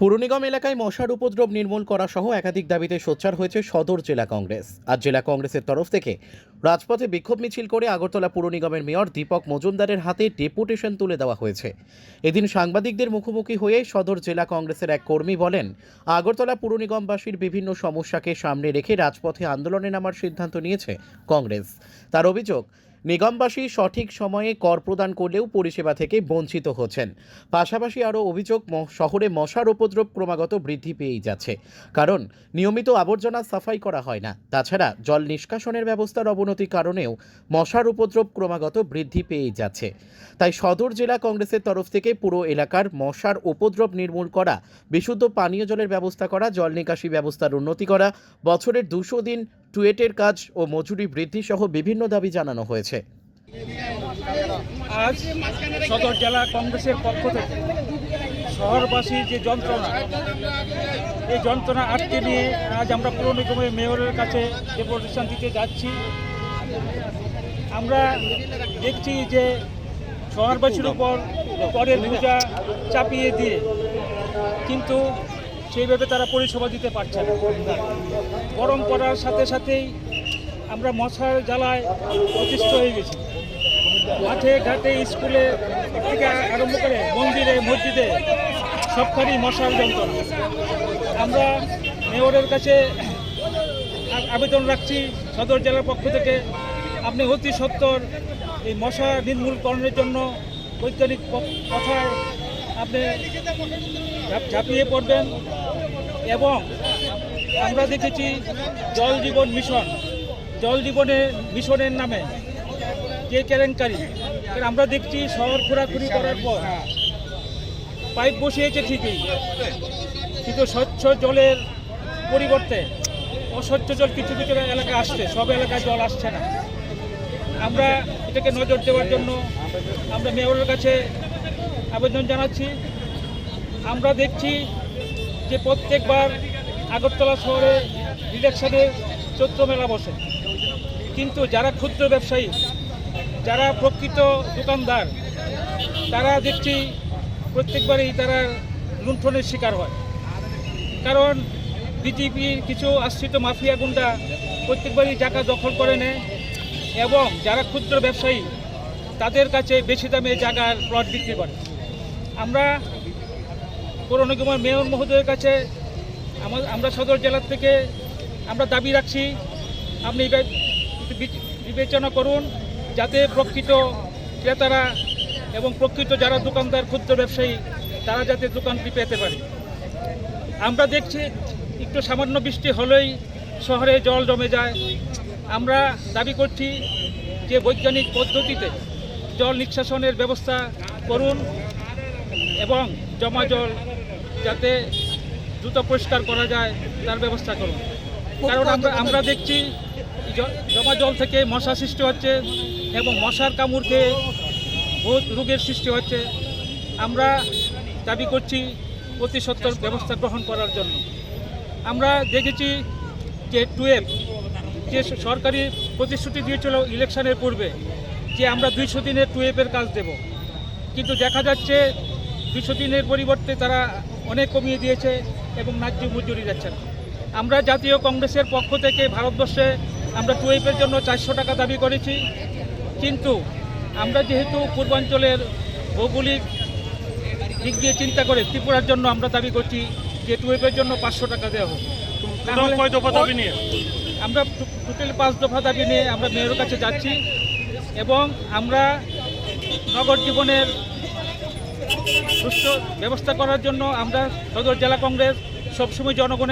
পুর নিগম এলাকায় মশার উপদ্রব নির্মূল করা সহ একাধিক দাবিতে সোচ্চার হয়েছে সদর জেলা কংগ্রেস। আজ জেলা কংগ্রেসের তরফ থেকে রাজপথে বিক্ষোভ মিছিল করে আগরতলা পুর নিগমের মেয়র দীপক মজুমদারের হাতে ডেপুটেশন তুলে দেওয়া হয়েছে। এদিন সাংবাদিকদের মুখোমুখি হয়ে সদর জেলা কংগ্রেসের এক কর্মী বলেন, আগরতলা পুর নিগমবাসীর বিভিন্ন সমস্যাকে সামনে রেখে রাজপথে আন্দোলনে নামার সিদ্ধান্ত নিয়েছে কংগ্রেস। তার অভিযোগ নিগমবাসী সঠিক সময়ে কর প্রদান করলেও পরিষেবা থেকে বঞ্চিত হচ্ছেন। পাশাপাশি আরও অভিযোগ শহরে মশার উপদ্রব ক্রমাগত বৃদ্ধি পেয়েই যাচ্ছে। কারণ, নিয়মিত আবর্জনা সাফাই করা হয় না। তাছাড়া জল নিষ্কাশনের ব্যবস্থার অবনতির কারণেও মশার উপদ্রব ক্রমাগত বৃদ্ধি পেয়েই যাচ্ছে। তাই সদর জেলা কংগ্রেসের তরফ থেকে পুরো এলাকার মশার উপদ্রব নির্মূল করা, বিশুদ্ধ পানীয় জলের ব্যবস্থা করা, জল নিকাশি ব্যবস্থার উন্নতি করা, বছরের দুশো দিন টুয়েটের কাজ ও মজুরি বৃদ্ধি সহ বিভিন্ন দাবি জানানো হয়েছে। আজ সদর জেলা কংগ্রেসের পক্ষ থেকে শহরবাসীর যে যন্ত্রণা, এই যন্ত্রণা আটকে নিয়ে আজ আমরা পুর নিগমের মেয়রের কাছে ডেপুটেশন দিতে যাচ্ছি, আমরা দেখছি যে শহরবাসীর উপর করের বোঝা চাপিয়ে দিয়ে কিন্তু সেইভাবে তারা পরিষেবা দিতে পারছে না। গরম পড়ার সাথে সাথেই আমরা মশার জ্বালায় অতিষ্ঠ হয়ে গেছি। মাঠে, ঘাটে, স্কুলে থেকে আরম্ভ করে মন্দিরে, মসজিদে সবখানেই মশার যন্ত্রণা। আমরা মেয়রের কাছে আবেদন রাখছি সদর জেলার পক্ষ থেকে, আপনি অতি সত্বর এই মশা নির্মূলকরণের জন্য বৈজ্ঞানিক কথায় আপনি ঝাঁপ- ঝাঁপিয়ে পড়বেন। এবং আমরা দেখেছি জল জীবন মিশন। জল জীবনের মিশনের নামে যে কেলেঙ্কারি আমরা দেখছি শহর ঘোরাঘুরি করার পর পাইপ বসিয়েছে ঠিকই, কিন্তু স্বচ্ছ জলের পরিবর্তে অস্বচ্ছ জল কিছু কিছু এলাকায় আসছে, সব এলাকায় জল আসছে না। আমরা এটাকে নজর দেওয়ার জন্য আমরা মেয়রের কাছে আবেদন জানাচ্ছি। আমরা দেখছি যে প্রত্যেকবার আগরতলা শহরে ইলেকশনের চৈত্র মেলা বসে। কিন্তু যারা ক্ষুদ্র ব্যবসায়ী, যারা প্রকৃত দোকানদার, তারা দেখছি প্রত্যেকবারই তারা লুণ্ঠনের শিকার হয়। কারণ বিজেপির কিছু আশ্রিত মাফিয়া গুন্ডা প্রত্যেকবারই জায়গা দখল করে নেয় এবং যারা ক্ষুদ্র ব্যবসায়ী, তাদের কাছে বেশি দামে জায়গার প্লট বিক্রি করে। আমরা পৌর নিগমের মেয়র মহোদয়ের কাছে আমা- আমরা সদর জেলার থেকে আমরা দাবি রাখছি, আপনি বিবেচনা করুন যাতে প্রকৃত ক্রেতারা এবং প্রকৃত যারা দোকানদার, ক্ষুদ্র ব্যবসায়ী, তারা যাতে দোকানটি পেতে পারে। আমরা দেখছি একটু সামান্য বৃষ্টি হলেই শহরে জল জমে যায়। আমরা দাবি করছি যে বৈজ্ঞানিক পদ্ধতিতে জল নিষ্কাশনের ব্যবস্থা করুন এবং জমা জল যাতে দ্রুত পরিষ্কার করা যায় তার ব্যবস্থা করুন। কারণ আমরা আমরা দেখছি জমা জল থেকে মশা সৃষ্টি হচ্ছে এবং মশার কামড় খেয়ে বহুত রোগের সৃষ্টি হচ্ছে। আমরা দাবি করছি অতি সত্তর ব্যবস্থা গ্রহণ করার জন্য। আমরা দেখেছি যে টুয়েলভ যে সরকারি প্রতিশ্রুতি দিয়েছিল ইলেকশনের পূর্বে যে আমরা দুইশো দিনের টুয়েলভের কাজ দেব। কিন্তু দেখা যাচ্ছে দুশো দিনের পরিবর্তে তারা অনেক কমিয়ে দিয়েছে এবং ন্যায্য মজুরি যাচ্ছে না। আমরা জাতীয় কংগ্রেসের পক্ষ থেকে ভারতবর্ষে আমরা টুয়েলভের জন্য চারশো টাকা দাবি করেছি। কিন্তু আমরা যেহেতু পূর্বাঞ্চলের ভৌগোলিক দিক দিয়ে চিন্তা করে ত্রিপুরার জন্য আমরা দাবি করছি যে টুয়েলভের জন্য পাঁচশো টাকা দেওয়া হোক। তাহলে- দাবি নিয়ে? আমরা টোটাল পাঁচ দফা দাবি নিয়ে আমরা মেয়রের কাছে যাচ্ছি এবং আমরা নগর জীবনের সুস্থ ব্যবস্থা করার জন্য আমরা সদর জেলা কংগ্রেস সবসময় জনগণের